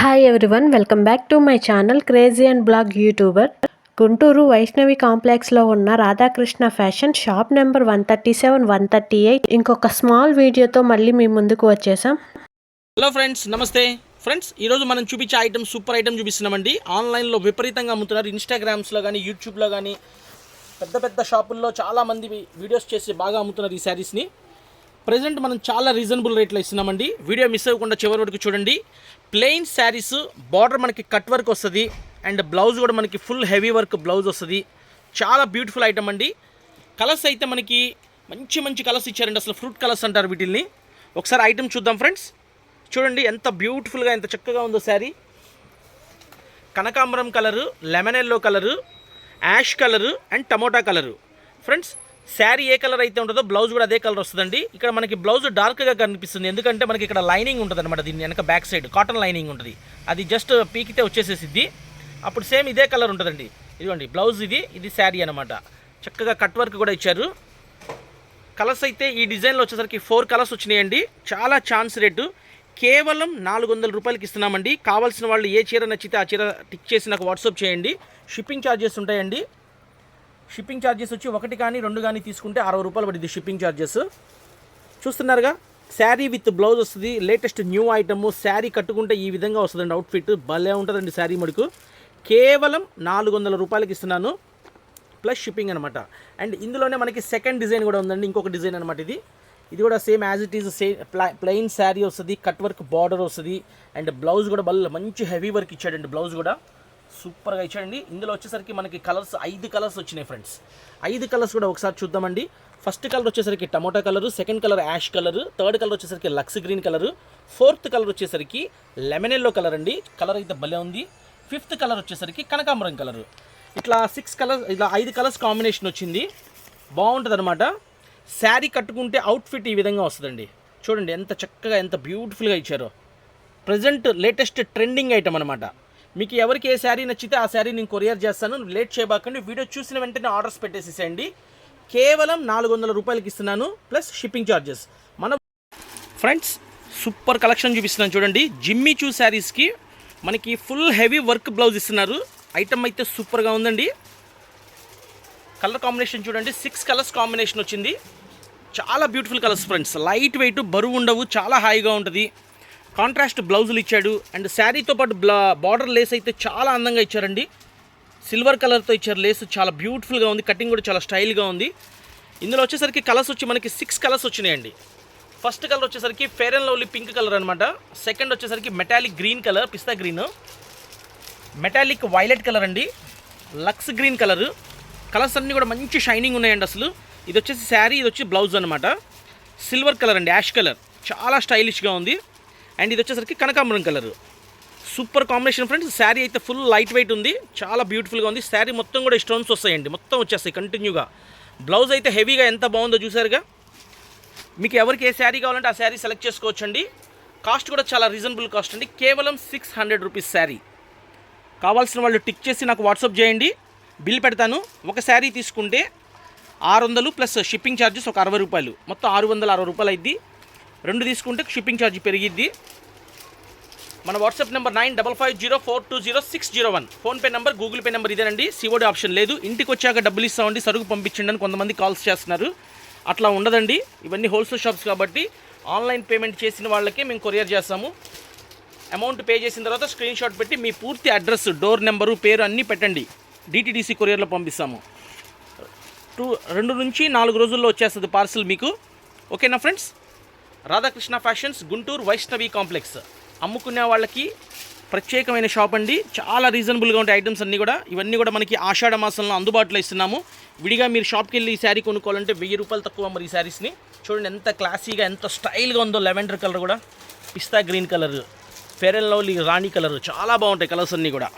Hi everyone welcome back to my channel crazy and vlog YouTuber Guntur Vaishnavi కాంప్లెక్స్లో ఉన్న Radhakrishna fashion shop number one thirty seven one thirty eight. ఇంకొక small వీడియోతో మళ్ళీ మీ ముందుకు వచ్చేసాం. Hello friends నమస్తే. Friends ఈరోజు మనం చూపించే ఐటమ్ సూపర్ ఐటమ్ చూపిస్తున్నామండి. ఆన్లైన్లో విపరీతంగా అమ్ముతున్నారు. ఇన్స్టాగ్రామ్స్లో కానీ యూట్యూబ్లో కానీ పెద్ద పెద్ద షాపుల్లో చాలామంది వీడియోస్ చేసి బాగా అమ్ముతున్నారు ఈ శారీస్ని. ప్రజెంట్ మనం చాలా రీజనబుల్ రేట్లో ఇస్తున్నామండి. వీడియో మిస్ అవ్వకుండా చివరి వరకు చూడండి. ప్లెయిన్ శారీస్ బార్డర్ మనకి కట్ వర్క్ వస్తుంది. అండ్ బ్లౌజ్ కూడా మనకి ఫుల్ హెవీ వర్క్ బ్లౌజ్ వస్తుంది. చాలా బ్యూటిఫుల్ ఐటమ్ అండి. కలర్స్ అయితే మనకి మంచి మంచి కలర్స్ ఇచ్చారండి. అసలు ఫ్రూట్ కలర్స్ అంటారు వీటిల్ని. ఒకసారి ఐటమ్ చూద్దాం ఫ్రెండ్స్. చూడండి ఎంత బ్యూటిఫుల్గా ఎంత చక్కగా ఉందో శారీ. కనకాంబరం colour lemon yellow colour ash colour and tomato colour. Friends sari A colour అయితే ఉంటుందో బ్లౌజ్ కూడా అదే కలర్ వస్తుందండి. ఇక్కడ మనకి బ్లౌజ్ డార్క్గా కనిపిస్తుంది. ఎందుకంటే మనకి ఇక్కడ లైనింగ్ ఉంటుంది అనమాట దీని వెనక బ్యాక్ సైడ్. కాటన్ లైనింగ్ ఉంటుంది. అది జస్ట్ పీకితే వచ్చేసేసిద్ది. అప్పుడు సేమ్ ఇదే కలర్ ఉంటుందండి. ఇదిగోండి బ్లౌజ్ ఇది ఇది శారీ అనమాట చక్కగా కట్ వర్క్ కూడా ఇచ్చారు. కలర్స్ అయితే ఈ డిజైన్లో వచ్చేసరికి ఫోర్ కలర్స్ వచ్చినాయండి. చాలా ఛాన్స్ రేటు. కేవలం నాలుగు వందల రూపాయలకి ఇస్తున్నామండి. కావాల్సిన వాళ్ళు ఏ చీర నచ్చితే ఆ చీర టిక్ చేసి నాకు వాట్సాప్ చేయండి. షిప్పింగ్ ఛార్జెస్ ఉంటాయండి. షిప్పింగ్ ఛార్జెస్ వచ్చి ఒకటి కానీ రెండు కానీ తీసుకుంటే అరవై రూపాయలు పడింది షిప్పింగ్ ఛార్జెస్ చూస్తున్నారుగా శారీ విత్ బ్లౌజ్ వస్తుంది. లేటెస్ట్ న్యూ ఐటమ్ శారీ కట్టుకుంటే ఈ విధంగా వస్తుందండి అవుట్ఫిట్. భలే ఉంటుందండి శారీ మడుకు. కేవలం నాలుగు వందల రూపాయలకి ఇస్తున్నాను. ప్లస్ షిప్పింగ్ అనమాట అండ్ ఇందులోనే మనకి సెకండ్ డిజైన్ కూడా ఉందండి. ఇంకొక డిజైన్ అనమాట ఇది. ఇది కూడా same as it is same plain sari వస్తుంది. కట్ వర్క్ బార్డర్ వస్తుంది. అండ్ బ్లౌజ్ కూడా బల్ మంచి హెవీ వర్క్ ఇచ్చాడండి బ్లౌజ్ కూడా. సూపర్గా ఇచ్చాడండి. ఇందులో వచ్చేసరికి మనకి కలర్స్ ఐదు కలర్స్ వచ్చినాయి ఫ్రెండ్స్. ఐదు కలర్స్ కూడా ఒకసారి చూద్దామండి. ఫస్ట్ కలర్ వచ్చేసరికి tomato colour second colour ash colour third colour వచ్చేసరికి lux green colour fourth colour వచ్చేసరికి లెమన్ ఎల్లో కలర్ అండి. కలర్ అయితే భలే ఉంది. ఫిఫ్త్ కలర్ వచ్చేసరికి కనకాంబరం కలర్. ఇట్లా సిక్స్ కలర్స్ ఇట్లా ఐదు కలర్స్ కాంబినేషన్ వచ్చింది. బాగుంటుంది అనమాట శారీ కట్టుకుంటే అవుట్ఫిట్ ఈ విధంగా వస్తుందండి. చూడండి ఎంత చక్కగా ఎంత బ్యూటిఫుల్గా ఇచ్చారో. ప్రజెంట్ లేటెస్ట్ ట్రెండింగ్ ఐటమ్ అనమాట మీకు ఎవరికి ఏ శారీ నచ్చితే ఆ శారీ నేను కొరియర్ చేస్తాను. లేట్ చేయబాకండి. వీడియో చూసిన వెంటనే ఆర్డర్స్ పెట్టేసేసేయండి. కేవలం నాలుగు వందల రూపాయలకి ఇస్తున్నాను ప్లస్ షిప్పింగ్ ఛార్జెస్ మన ఫ్రెండ్స్ సూపర్ కలెక్షన్ చూపిస్తున్నాను చూడండి. జిమ్మి చూ శారీస్కి మనకి ఫుల్ హెవీ వర్క్ బ్లౌజ్ ఇస్తున్నారు. ఐటమ్ అయితే సూపర్గా ఉందండి. కలర్ కాంబినేషన్ చూడండి. సిక్స్ కలర్స్ కాంబినేషన్ వచ్చింది. చాలా beautiful colours friends. Light weight బరువు ఉండవు చాలా హాయిగా ఉంటుంది. కాంట్రాస్ట్ బ్లౌజులు ఇచ్చాడు. అండ్ శారీతో పాటు బ్లా బార్డర్ లేస్ అయితే చాలా అందంగా ఇచ్చారండి. సిల్వర్ కలర్తో ఇచ్చారు లేస్. చాలా బ్యూటిఫుల్గా ఉంది. కటింగ్ కూడా చాలా స్టైల్గా ఉంది. ఇందులో వచ్చేసరికి కలర్స్ వచ్చి మనకి సిక్స్ కలర్స్ వచ్చినాయండి. ఫస్ట్ కలర్ వచ్చేసరికి fair and lovely pink colour అనమాట సెకండ్ వచ్చేసరికి metallic green colour pista green. Metallic violet colour అండి. Lux green colour. కలర్స్ అన్నీ కూడా మంచి షైనింగ్ ఉన్నాయండి అసలు. ఇది వచ్చేసి శారీ ఇది వచ్చి బ్లౌజ్ అనమాట సిల్వర్ కలర్ అండి యాష్ కలర్. చాలా స్టైలిష్గా ఉంది. అండ్ ఇది వచ్చేసరికి కనకాంబరం colour. Super combination friends. Sari అయితే ఫుల్ లైట్ వెయిట్ ఉంది. చాలా బ్యూటిఫుల్గా ఉంది. శారీ మొత్తం కూడా స్టోన్స్ వస్తాయండి. మొత్తం వచ్చేస్తాయి కంటిన్యూగా. బ్లౌజ్ అయితే హెవీగా ఎంత బాగుందో చూసారుగా. మీకు ఎవరికి ఏ శారీ కావాలంటే ఆ శారీ సెలెక్ట్ చేసుకోవచ్చండి. కాస్ట్ కూడా చాలా రీజనబుల్ కాస్ట్ అండి. కేవలం సిక్స్ హండ్రెడ్ రూపీస్ శారీ. కావాల్సిన వాళ్ళు టిక్ చేసి నాకు వాట్సాప్ చేయండి. బిల్ పెడతాను. ఒక శారీ తీసుకుంటే ఆరు వందలు ప్లస్ షిప్పింగ్ ఛార్జెస్ ఒక అరవై రూపాయలు. మొత్తం ఆరు వందల అరవై రూపాయలు అయింది రెండు తీసుకుంటే షిప్పింగ్ ఛార్జ్ పెరిగిద్ది. మన WhatsApp number nine double five zero four two zero six zero one. PhonePe number Google Pay number ఇదేనండి. సివోడి ఆప్షన్ లేదు. ఇంటికి వచ్చాక డబ్బులు ఇస్తామండి. సరుకు పంపించండి అని కొంతమంది కాల్స్ చేస్తున్నారు. అట్లా ఉండదండి. ఇవన్నీ హోల్సేల్ షాప్స్ కాబట్టి ఆన్లైన్ పేమెంట్ చేసిన వాళ్ళకే మేము కొరియర్ చేస్తాము. అమౌంట్ పే చేసిన తర్వాత స్క్రీన్ షాట్ పెట్టి మీ పూర్తి అడ్రస్ డోర్ నెంబరు పేరు అన్నీ పెట్టండి. డిటీడీసీ కొరియర్లో పంపిస్తాము. టూ రెండు నుంచి నాలుగు రోజుల్లో వచ్చేస్తుంది పార్సిల్ మీకు. ఓకేనా friends? Radhakrishna fashions Guntur Vaishnavi complex. అమ్ముకునే వాళ్ళకి ప్రత్యేకమైన షాప్ అండి. చాలా రీజనబుల్గా ఉంటాయి ఐటమ్స్ అన్నీ కూడా. ఇవన్నీ కూడా మనకి ఆషాఢ మాసంలో అందుబాటులో ఇస్తున్నాము. విడిగా మీరు షాప్కి వెళ్ళి ఈ శారీ కొనుక్కోవాలంటే వెయ్యి రూపాయలు తక్కువ మరి ఈ శారీస్ని. చూడండి ఎంత క్లాసీగా ఎంత స్టైల్గా ఉందో లెవెండర్ కలర్ కూడా. Pista green colour fair and lovely rani colour చాలా బాగుంటాయి కలర్స్ అన్నీ కూడా.